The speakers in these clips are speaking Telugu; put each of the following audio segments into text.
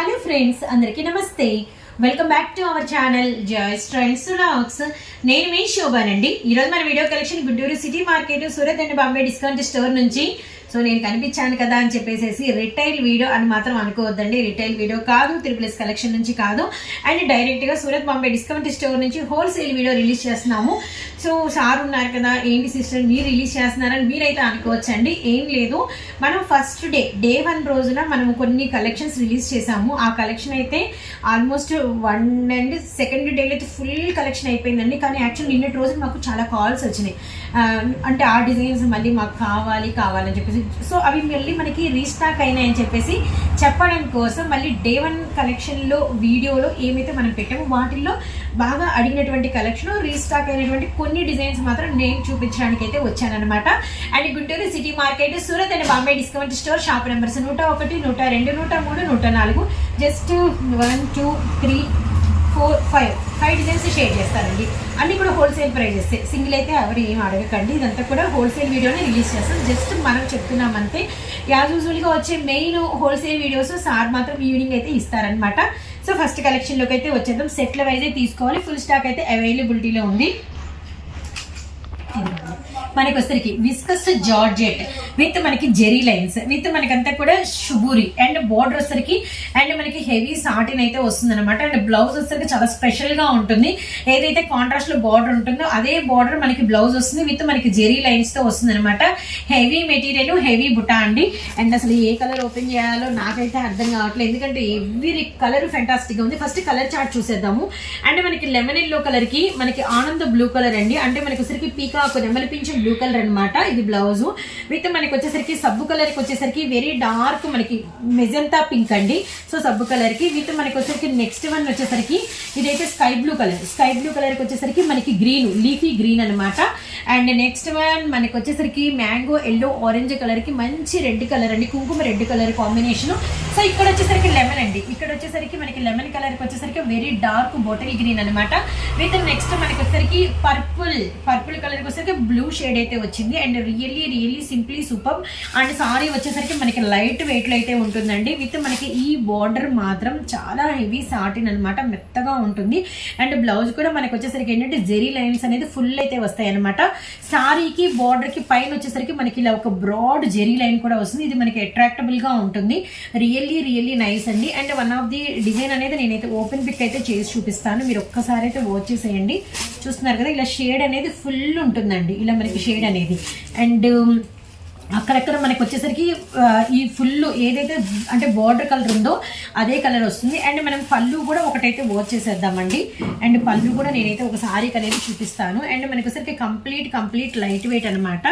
హలో ఫ్రెండ్స్ అందరికీ నమస్తే. Welcome back to our channel joys ట్రైన్స్ లాక్స్ నేను మీ శోభానండి. ఈరోజు మన video collection Guntur city market Surat and Bombay discount store నుంచి సో నేను కనిపించాను కదా అని చెప్పేసి రిటైల్ వీడియో అని మాత్రం అనుకోవద్దండి. రిటైల్ వీడియో కాదు త్రిపుల్ఎస్ కలెక్షన్ నుంచి కాదు. అండ్ డైరెక్ట్గా సూరత్ బాంబే డిస్కౌంట్ స్టోర్ నుంచి హోల్సేల్ వీడియో రిలీజ్ చేస్తున్నాము. సో సార్ ఉన్నారు కదా ఏంటి సిస్టర్ మీరు రిలీజ్ చేస్తున్నారని మీరైతే అనుకోవచ్చండి. ఏం లేదు. మనం ఫస్ట్ డే డే వన్ రోజున మనం కొన్ని కలెక్షన్స్ రిలీజ్ చేసాము ఆ కలెక్షన్ అయితే ఆల్మోస్ట్ వన్ అండ్ సెకండ్ డేలో అయితే ఫుల్ కలెక్షన్ అయిపోయిందండి. కానీ యాక్చువల్ నిన్నటి రోజు మాకు చాలా కాల్స్ వచ్చినాయి. అంటే ఆ డిజైన్స్ మళ్ళీ మాకు కావాలి కావాలని చెప్పేసి సో అవి మళ్ళీ మనకి రీస్టాక్ అయినాయని చెప్పేసి చెప్పడం కోసం మళ్ళీ డే వన్ కలెక్షన్లో వీడియోలో ఏమైతే మనం పెట్టామో వాటిల్లో బాగా అడిగినటువంటి కలెక్షన్ రీస్టాక్ అయినటువంటి కొన్ని డిజైన్స్ మాత్రం నేను చూపించడానికి అయితే వచ్చానమాట and Guntur city market Surat and Bombay discount store shop numbers నూట ఒకటి నూట రెండు నూట మూడు నూట నాలుగు. Just one two three four five. Five designs share చేస్తారండి అన్నీ కూడా హోల్సేల్ ప్రైజెస్ సింగిల్ అయితే ఎవరు ఏం అడగకండి. ఇదంతా కూడా హోల్సేల్ వీడియోనే రిలీజ్ చేస్తాం. జస్ట్ మనం చెప్తున్నాం యాజ్ యూజువల్గా వచ్చే మెయిన్ హోల్సేల్ వీడియోస్ సార్ మాత్రం ఈవినింగ్ అయితే ఇస్తారనమాట సో ఫస్ట్ కలెక్షన్లోకి అయితే వచ్చేద్దాం. సెట్ల వైజే తీసుకోవాలి. ఫుల్ స్టాక్ అయితే అవైలబిలిటీలో ఉంది. మనకి వచ్చరికి విస్కస్ జార్జెట్ విత్ మనకి జెరీ లైన్స్ విత్ మనకంతా కూడా షుబూరి అండ్ బోర్డర్ వచ్చరికి అండ్ మనకి హెవీ సాటిన్ అయితే వస్తుంది అనమాట అండ్ బ్లౌజ్ వచ్చరికి చాలా స్పెషల్గా ఉంటుంది. ఏదైతే కాంట్రాస్ట్లో బార్డర్ ఉంటుందో అదే బార్డర్ మనకి బ్లౌజ్ వస్తుంది విత్ మనకి జెరీ లైన్స్తో వస్తుంది అనమాట హెవీ మెటీరియల్ హెవీ బుటా అండి. అండ్ అసలు ఏ కలర్ ఓపెన్ చేయాలో నాకైతే అర్థం కావట్లేదు. ఎందుకంటే ఎవ్రీ కలర్ ఫెంటాస్టిక్గా ఉంది. ఫస్ట్ కలర్ చార్ట్ చూసేద్దాము. అండ్ మనకి లెమన్ ఎల్లో కలర్కి మనకి ఆనంద బ్లూ కలర్ అండి. అంటే మనకి వచ్చరికి పీకాక్ నెమలిపించే బ్లూ కలర్ అనమాట ఇది బ్లౌజ్ విత్ మనకి వచ్చేసరికి సబ్బు కలర్కి వచ్చేసరికి వెరీ డార్క్ మనకి మెజంతా పింక్ అండి. సో సబ్బు కలర్కి విత్ మనకి వచ్చేసరికి నెక్స్ట్ వన్ వచ్చేసరికి ఇదైతే sky blue colour sky blue కలర్కి వచ్చేసరికి మనకి గ్రీన్ లీఫీ గ్రీన్ అన్నమాట. అండ్ నెక్స్ట్ వన్ మనకి వచ్చేసరికి మ్యాంగో ఎల్లో ఆరెంజ్ కలర్కి మంచి రెడ్ కలర్ అండి. కుంకుమ రెడ్ కలర్ కాంబినేషన్ సో ఇక్కడ వచ్చేసరికి లెమన్ అండి. ఇక్కడ వచ్చేసరికి మనకి లెమన్ కలర్కి వచ్చేసరికి వెరీ డార్క్ బాటిల్ గ్రీన్ అన్నమాట. విత్ నెక్స్ట్ మనకి వచ్చేసరికి పర్పుల్ పర్పుల్ కలర్కి వచ్చేసరికి బ్లూ షేడ్ అయితే వచ్చింది. And really really simply super and sari వచ్చేసరికి మనకి లైట్ వెయిట్లో అయితే ఉంటుందండి. విత్ మనకి ఈ బార్డర్ మాత్రం చాలా హెవీ సాటిన్ అన్నమాట. మెత్తగా ఉంటుంది. అండ్ బ్లౌజ్ కూడా మనకి వచ్చేసరికి ఏంటంటే జెరీ లైన్స్ అనేది ఫుల్ అయితే వస్తాయి అనమాట సారీకి బార్డర్కి పైన వచ్చేసరికి మనకి ఇలా ఒక బ్రాడ్ జెరీ లైన్ కూడా వస్తుంది. ఇది మనకి అట్రాక్టబుల్గా ఉంటుంది. రియల్లీ రియల్లీ నైస్ అండి. And one of the design అనేది నేనైతే ఓపెన్ పిక్ అయితే చేసి చూపిస్తాను. మీరు ఒక్కసారి అయితే వాచ్ చేసేయండి. చూస్తున్నారు కదా ఇలా షేడ్ అనేది ఫుల్ ఉంటుందండి. ఇలా మనకి షేడ్ అనేది. అండ్ అక్కడక్కడ మనకు వచ్చేసరికి ఈ ఫుల్ ఏదైతే అంటే బార్డర్ కలర్ ఉందో అదే కలర్ వస్తుంది. అండ్ మనం పళ్ళు కూడా ఒకటైతే వాచ్ చేసేద్దామండి. అండ్ పళ్ళు కూడా నేనైతే ఒక సారీకి అనేది చూపిస్తాను. అండ్ మనకు వచ్చేసరికి కంప్లీట్ కంప్లీట్ లైట్ వెయిట్ అనమాట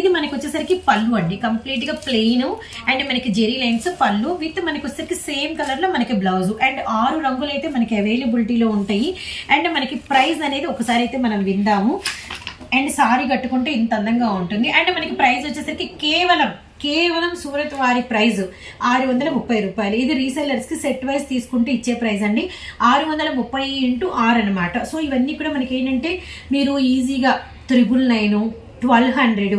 ఇది మనకు వచ్చేసరికి పళ్ళు అండి. కంప్లీట్గా ప్లెయిన్. అండ్ మనకి జెరీ లైన్స్ పళ్ళు విత్ మనకు వచ్చేసరికి సేమ్ కలర్లో మనకి బ్లౌజ్. అండ్ ఆరు రంగులు అయితే మనకి అవైలబిలిటీలో ఉంటాయి. అండ్ మనకి ప్రైస్ అనేది ఒకసారి అయితే మనం విందాము. అండ్ సారీ కట్టుకుంటే ఇంత అందంగా ఉంటుంది. అండ్ మనకి ప్రైస్ వచ్చేసరికి కేవలం కేవలం సూరత్ వారి ప్రైస్ ఆరు వందల ముప్పై రూపాయలు. ఇది రీసెల్లర్స్కి సెట్ వైజ్ తీసుకుంటే ఇచ్చే ప్రైస్ అండి. ఆరు వందల ముప్పై ఇంటూ ఆరు అనమాట సో ఇవన్నీ కూడా మనకి ఏంటంటే మీరు ఈజీగా త్రిబుల్ నైన్ ట్వెల్వ్ హండ్రెడ్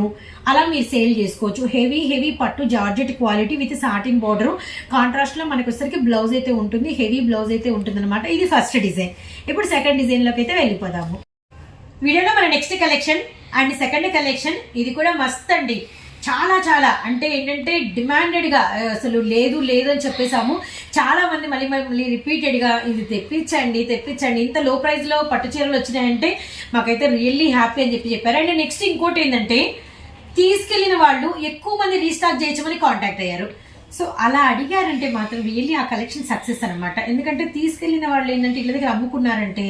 అలా మీరు సేల్ చేసుకోవచ్చు. హెవీ హెవీ పట్టు georgette quality with satin border. కాంట్రాస్ట్లో మనకు వచ్చేసరికి బ్లౌజ్ అయితే ఉంటుంది హెవీ బ్లౌజ్ అయితే ఉంటుంది ఇది ఫస్ట్ డిజైన్. ఇప్పుడు సెకండ్ డిజైన్లోకి అయితే వెళ్ళిపోదాము. వీడియోలో మన next collection and second collection ఇది కూడా మస్త్ అండి చాలా చాలా. అంటే ఏంటంటే డిమాండెడ్గా అసలు లేదు లేదు అని చెప్పేసాము చాలా మంది మళ్ళీ మళ్ళీ రిపీటెడ్గా ఇది తెప్పించండి తెప్పించండి. ఇంత లో ప్రైస్లో పట్టు చీరలు వచ్చినాయంటే మాకైతే రియల్లీ హ్యాపీ అని చెప్పి చెప్పారు. అండ్ నెక్స్ట్ ఇంకోటి ఏంటంటే తీసుకెళ్ళిన వాళ్ళు ఎక్కువ మంది రీస్టాక్ చేయించమని కాంటాక్ట్ అయ్యారు. సో అలా అడిగారంటే మాత్రం రియల్లీ ఆ కలెక్షన్ సక్సెస్ అనమాట ఎందుకంటే తీసుకెళ్ళిన వాళ్ళు ఏంటంటే ఇళ్ళ దగ్గర అమ్ముకున్నారంటే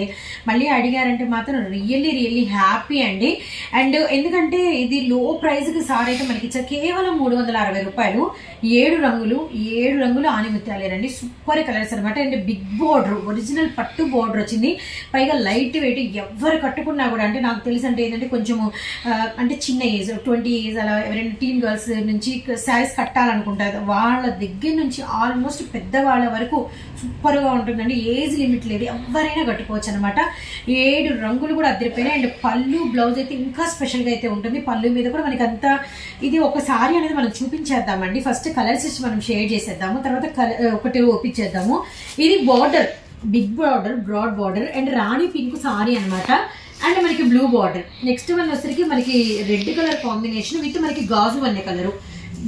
మళ్ళీ అడిగారంటే మాత్రం రియల్లీ రియల్లీ హ్యాపీ అండి. అండ్ ఎందుకంటే ఇది లో ప్రైస్కి సార్ అయితే మనకి ఇచ్చారు. కేవలం మూడు వందల అరవై రూపాయలు ఏడు రంగులు ఏడు రంగులు ఆనిమిత్యాలేనండి. సూపర్ కలర్స్ అనమాట అండ్ బిగ్ బోర్డర్ ఒరిజినల్ పట్టు బోర్డర్ వచ్చింది. పైగా లైట్ వెయిట్ ఎవరు కట్టుకున్నా కూడా అంటే నాకు తెలిసి అంటే ఏంటంటే కొంచెము అంటే చిన్న ఏజ్ ట్వంటీ ఏజ్ అలా ఎవరైనా టీన్ గర్ల్స్ నుంచి శారీస్ కట్టాలనుకుంటారు. వా వాళ్ళ దగ్గర నుంచి ఆల్మోస్ట్ పెద్దవాళ్ళ వరకు సూపర్గా ఉంటుందండి. ఏజ్ లిమిట్ లేదు. ఎవరైనా కట్టుకోవచ్చు అనమాట ఏడు రంగులు కూడా అద్దరిపోయినాయి. అండ్ పళ్ళు బ్లౌజ్ అయితే ఇంకా స్పెషల్గా అయితే ఉంటుంది. పళ్ళు మీద కూడా మనకి అంతా ఇది ఒక సారీ అనేది మనం చూపించేద్దామండి. ఫస్ట్ కలర్స్ ఇచ్చి మనం షేర్ చేసేద్దాము. తర్వాత కలర్ ఒకటి ఒప్పించేద్దాము. ఇది border big border broad border and Rani pink sari అన్నమాట. అండ్ మనకి బ్లూ బార్డర్ నెక్స్ట్ వన్ వచ్చరికి మనకి రెడ్ కలర్ కాంబినేషన్ విత్ మనకి గాజు వన్నె కలరు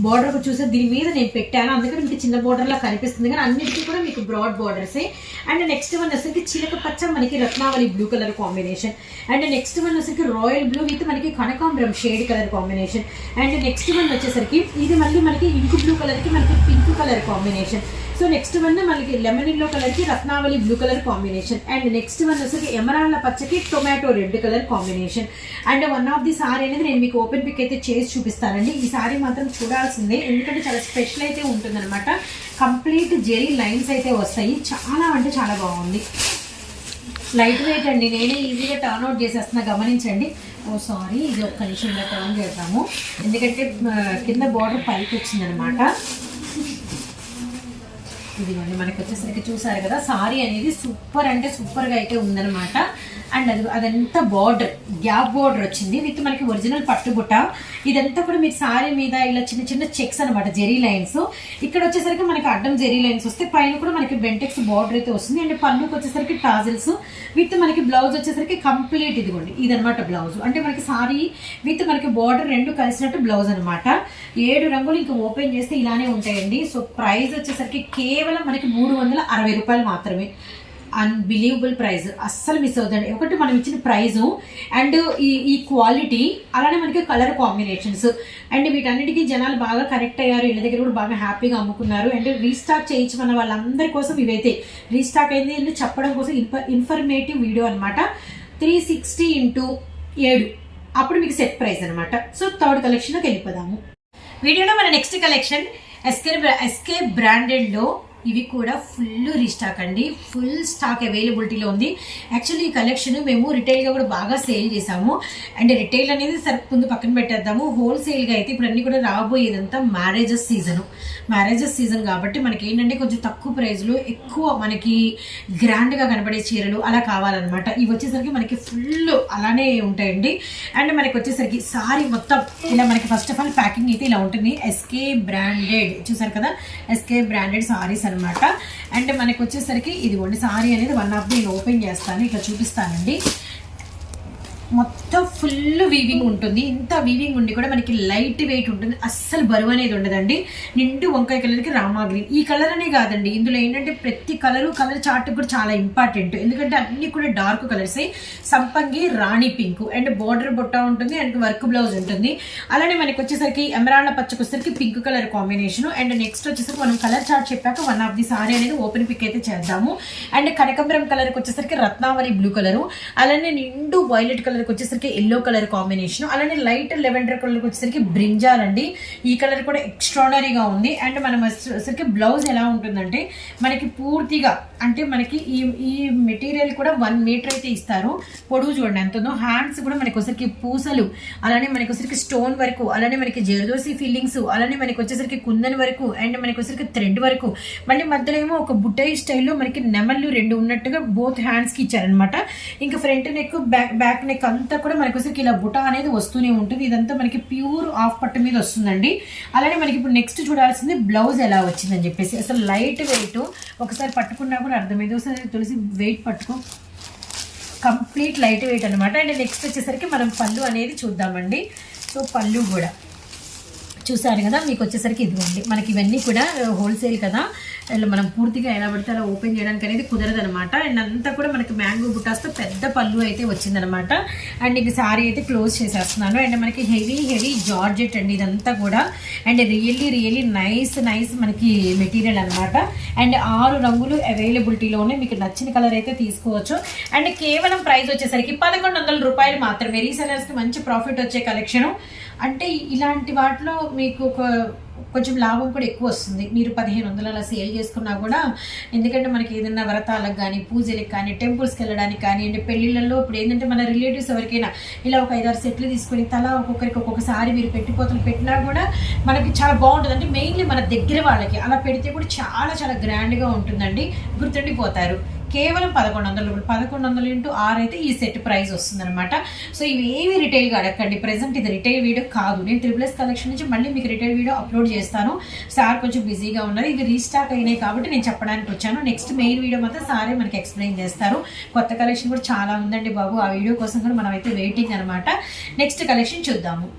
బార్డర్ చూసే దీని మీద నేను పెట్టాను. అందుకని మీకు చిన్న బార్డర్ లా కనిపిస్తుంది. కానీ అన్నిటికీ కూడా మీకు బ్రాడ్ బార్డర్సే అండ్ నెక్స్ట్ వన్ వచ్చేసరికి చిలక పచ్చ మనకి రత్నావళి blue colour combination and next one వచ్చేసరికి రాయల్ బ్లూ విత్ మనకి కనకాంబరం shade colour combination and next one వచ్చేసరికి ఇది మళ్ళీ మనకి ఇంకు బ్లూ కలర్కి మనకి pink colour combination so next one మనకి లెమన్ ఎల్లో కలర్కి రత్నావళి blue colour combination and next one వచ్చేసి ఎమరాళ్ళ పచ్చకి tomato red colour combination and one of the sari అనేది నేను మీకు ఓపెన్ పిక్ అయితే చేసి చూపిస్తానండి. ఈ సారీ మాత్రం చూడాల్సిందే. ఎందుకంటే చాలా స్పెషల్ అయితే ఉంటుందన్నమాట. కంప్లీట్ జెరీ లైన్స్ అయితే వస్తాయి. చాలా అంటే చాలా బాగుంది. లైట్ వెయిట్ అండి. నేనే ఈజీగా టర్న్ అవుట్ చేసేస్తున్నా. గమనించండి. ఓ సారీ ఇది ఒక్క నిమిషంలో టర్న్ చేద్దాము. ఎందుకంటే కింద బార్డర్ పైకి వచ్చిందనమాట ఇదిగోండి మనకి వచ్చేసరికి చూసారు కదా సారీ అనేది సూపర్ అంటే సూపర్గా అయితే ఉందన్నమాట. అండ్ అది అదంతా బార్డర్ గ్యాప్ బార్డర్ వచ్చింది విత్ మనకి ఒరిజినల్ పట్టుబుట్ట. ఇదంతా కూడా మీరు సారీ మీద ఇలా చిన్న చిన్న చెక్స్ అనమాట జెరీ లైన్స్. ఇక్కడ వచ్చేసరికి మనకి అడ్డం జెరీ లైన్స్ వస్తే పైన కూడా మనకి బెంటెక్స్ బార్డర్ అయితే వస్తుంది. అండ్ పళ్ళుకి వచ్చేసరికి టాజిల్స్. విత్ మనకి బ్లౌజ్ వచ్చేసరికి కంప్లీట్ ఇదిగోండి ఇదనమాట బ్లౌజ్. అంటే మనకి సారీ విత్ మనకి బార్డర్ రెండు కలిసినట్టు బ్లౌజ్ అనమాట ఏడు రంగులు ఇంకా ఓపెన్ చేస్తే ఇలానే ఉంటాయండి. సో ప్రైస్ వచ్చేసరికి కేవలం మనకి మూడు వందల అరవై రూపాయలు మాత్రమే. అన్బిలీవబుల్ ప్రైస్ అస్సలు మిస్ అవుతుంది ఒకటి మనం ఇచ్చిన ప్రైజు అండ్ ఈ ఈ క్వాలిటీ అలానే మనకి కలర్ కాంబినేషన్స్ అండ్ వీటన్నిటికీ జనాలు బాగా కనెక్ట్ అయ్యారు. ఇళ్ళ దగ్గర కూడా బాగా హ్యాపీగా అమ్ముకున్నారు. అండ్ రీస్టాక్ చేయించమన్న వాళ్ళందరి కోసం ఇవైతే రీస్టాక్ అయింది. అని చెప్పడం కోసం ఇన్ఫ ఇన్ఫర్మేటివ్ వీడియో అనమాట త్రీ సిక్స్టీ ఇంటూ ఏడు. అప్పుడు మీకు సెట్ ప్రైస్ అనమాట సో థర్డ్ కలెక్షన్లోకి వెళ్ళిపోదాము. వీడియోలో మన నెక్స్ట్ కలెక్షన్ ఎస్కే ఎస్కే బ్రాండెడ్లో ఇవి కూడా ఫుల్ రీస్టాక్ అండి. ఫుల్ స్టాక్ అవైలబిలిటీలో ఉంది. యాక్చువల్లీ ఈ కలెక్షన్ మేము రిటైల్గా కూడా బాగా సేల్ చేసాము అండ్ రిటైల్ అనేది సరే ముందు పక్కన పెట్టేద్దాము. హోల్సేల్గా అయితే ఇప్పుడు అన్నీ కూడా రాబోయేదంతా మ్యారేజెస్ సీజను. మ్యారేజెస్ సీజన్ కాబట్టి మనకి ఏంటంటే కొంచెం తక్కువ ప్రైస్లో ఎక్కువ మనకి గ్రాండ్గా కనబడే చీరలు అలా కావాలన్నమాట. ఇవి వచ్చేసరికి మనకి ఫుల్ అలానే ఉంటాయండి. అండ్ మనకి వచ్చేసరికి సారీ మొత్తం ఇలా మనకి ఫస్ట్ ఆఫ్ ఆల్ ప్యాకింగ్ అయితే ఇలా ఉంటుంది. ఎస్కే బ్రాండెడ్ చూసారు కదా? ఎస్కే బ్రాండెడ్ సారీస్ అనమాట అండ్ మనకు వచ్చేసరికి ఇదిగోండి సారీ అనేది వన్ ఆఫ్ ది నేను ఓపెన్ చేస్తాను ఇట్లా చూపిస్తానండి. మొత్తం ఫుల్ వీవింగ్ ఉంటుంది. ఇంత వీవింగ్ ఉండి కూడా మనకి లైట్ వెయిట్ ఉంటుంది. అస్సలు బరువు అనేది ఉండదండి. నిండు వంకాయ కలర్కి రామా గ్రీన్ ఈ కలర్ అనే కాదండి. ఇందులో ఏంటంటే ప్రతి కలరు కలర్ చార్ట్ కూడా చాలా ఇంపార్టెంట్ ఎందుకంటే అన్ని కూడా డార్క్ కలర్స్ సంపంగి రాణి పింక్ అండ్ బార్డర్ బొట్ట ఉంటుంది అండ్ వర్క్ బ్లౌజ్ ఉంటుంది. అలానే మనకి వచ్చేసరికి ఎమరాళ్ళ పచ్చకొసరికి pink colour combination and next వచ్చేసరికి మనం కలర్ చార్ట్ చెప్పాక వన్ ఆఫ్ ది సారీ అనేది ఓపెన్ పిక్ అయితే చేద్దాము. అండ్ కనకంబరం కలర్కి వచ్చేసరికి రత్నావళి బ్లూ కలరు అలానే నిండు వైలెట్ కలర్ కలర్కి వచ్చేసరికి ఎల్లో కలర్ కాంబినేషన్ అలానే లైట్ లెవెండర్ కలర్కి వచ్చేసరికి బ్రింజాల్ అండి. ఈ కలర్ కూడా ఎక్స్ట్రాడనరీగా ఉంది. అండ్ మనం వచ్చేసరికి బ్లౌజ్ ఎలా ఉంటుందంటే మనకి పూర్తిగా అంటే మనకి ఈ ఈ మెటీరియల్ కూడా వన్ మీటర్ అయితే ఇస్తారు. పొడుగు చూడండి ఎంత ఉందో హ్యాండ్స్ కూడా మనకి వచ్చేసరికి పూసలు అలానే మనకి వచ్చేసరికి స్టోన్ వరకు అలానే మనకి జర్దోసి ఫీలింగ్స్ అలానే మనకి వచ్చేసరికి కుందన్ వరకు అండ్ మనకి వచ్చేసరికి థ్రెడ్ వరకు. మళ్ళీ మధ్యలో ఏమో ఒక బుట్టాయి స్టైల్లో మనకి నెమళ్ళు రెండు ఉన్నట్టుగా బోత్ హ్యాండ్స్కి ఇచ్చారనమాట ఇంకా front neck back back neck అంతా కూడా మనకి వచ్చేసరికి ఇలా బుట్ట అనేది వస్తూనే ఉంటుంది. ఇదంతా మనకి ప్యూర్ ఆఫ్ పట్టు మీద వస్తుందండి. అలానే మనకి ఇప్పుడు నెక్స్ట్ చూడాల్సింది బ్లౌజ్ ఎలా వచ్చిందని చెప్పేసి. అసలు లైట్ వెయిట్ ఒకసారి పట్టుకున్నా కూడా అర్థమైంది ఒకసారి తులసి వెయిట్ పట్టుకో. కంప్లీట్ లైట్ వెయిట్ అనమాట అండ్ నెక్స్ట్ వచ్చేసరికి మనం పళ్ళు అనేది చూద్దామండి. సో పళ్ళు కూడా. చూసారు కదా మీకు వచ్చేసరికి ఇదిగోండి. మనకి ఇవన్నీ కూడా uh, హోల్సేల్ కదా. ఇలా మనం పూర్తిగా ఎలా పడితే అలా ఓపెన్ చేయడానికి అనేది కుదరదు అనమాట అండ్ అంతా కూడా మనకి మ్యాంగో బుటాస్తో పెద్ద పళ్ళు అయితే వచ్చిందనమాట అండ్ ఇక సారీ అయితే క్లోజ్ చేసేస్తున్నాను. అండ్ మనకి హెవీ హెవీ జార్జెట్ అండి ఇదంతా కూడా. And really really nice nice మనకి మెటీరియల్ అనమాట అండ్ ఆరు రంగులు అవైలబిలిటీలోనే మీకు నచ్చిన కలర్ అయితే తీసుకోవచ్చు. అండ్ కేవలం ప్రైస్ వచ్చేసరికి పదకొండు వందల రూపాయలు మాత్రమే. రీసెలర్స్కి మంచి ప్రాఫిట్ వచ్చే కలెక్షను. అంటే ఇలాంటి వాటిలో మీకు ఒక కొంచెం లాభం కూడా ఎక్కువ వస్తుంది. మీరు పదిహేను వందలు అలా సేల్ చేసుకున్నా కూడా ఎందుకంటే మనకి ఏదైనా వ్రతాలకు కానీ పూజలకు కానీ టెంపుల్స్కి వెళ్ళడానికి కానివ్వండి పెళ్ళిళ్ళల్లో ఇప్పుడు ఏంటంటే మన రిలేటివ్స్ ఎవరికైనా ఇలా ఒక ఐదారు సెట్లు తీసుకొని తలా ఒక్కొక్కరికి ఒక్కొక్కసారి మీరు పెట్టిపోతలు పెట్టినా కూడా మనకి చాలా బాగుంటుంది. అంటే మెయిన్లీ మన దగ్గర వాళ్ళకి అలా పెడితే కూడా చాలా చాలా గ్రాండ్గా ఉంటుందండి. గుర్తుండిపోతారు. కేవలం పదకొండు వందలు రూపాయలు పదకొండు వందలు ఇంటూ ఆరు అయితే ఈ సెట్ ప్రైస్ వస్తుందన్నమాట. సో ఇవి ఏవి రిటైల్గా అడగండి ప్రెసెంట్ ఇది రిటైల్ వీడియో కాదు. నేను త్రిబుల్ఎస్ కలెక్షన్ నుంచి మళ్ళీ మీకు రిటైల్ వీడియో అప్లోడ్ చేస్తాను. సార్ కొంచెం బిజీగా ఉన్నారు. ఇవి రీస్టాక్ అయినాయి కాబట్టి నేను చెప్పడానికి వచ్చాను. నెక్స్ట్ మెయిన్ వీడియో మాత్రం సారే మనకి ఎక్స్ప్లెయిన్ చేస్తారు. కొత్త కలెక్షన్ కూడా చాలా ఉందండి బాబు. ఆ వీడియో కోసం కూడా మనం అయితే వెయిటింగ్ అనమాట నెక్స్ట్ కలెక్షన్ చూద్దాము.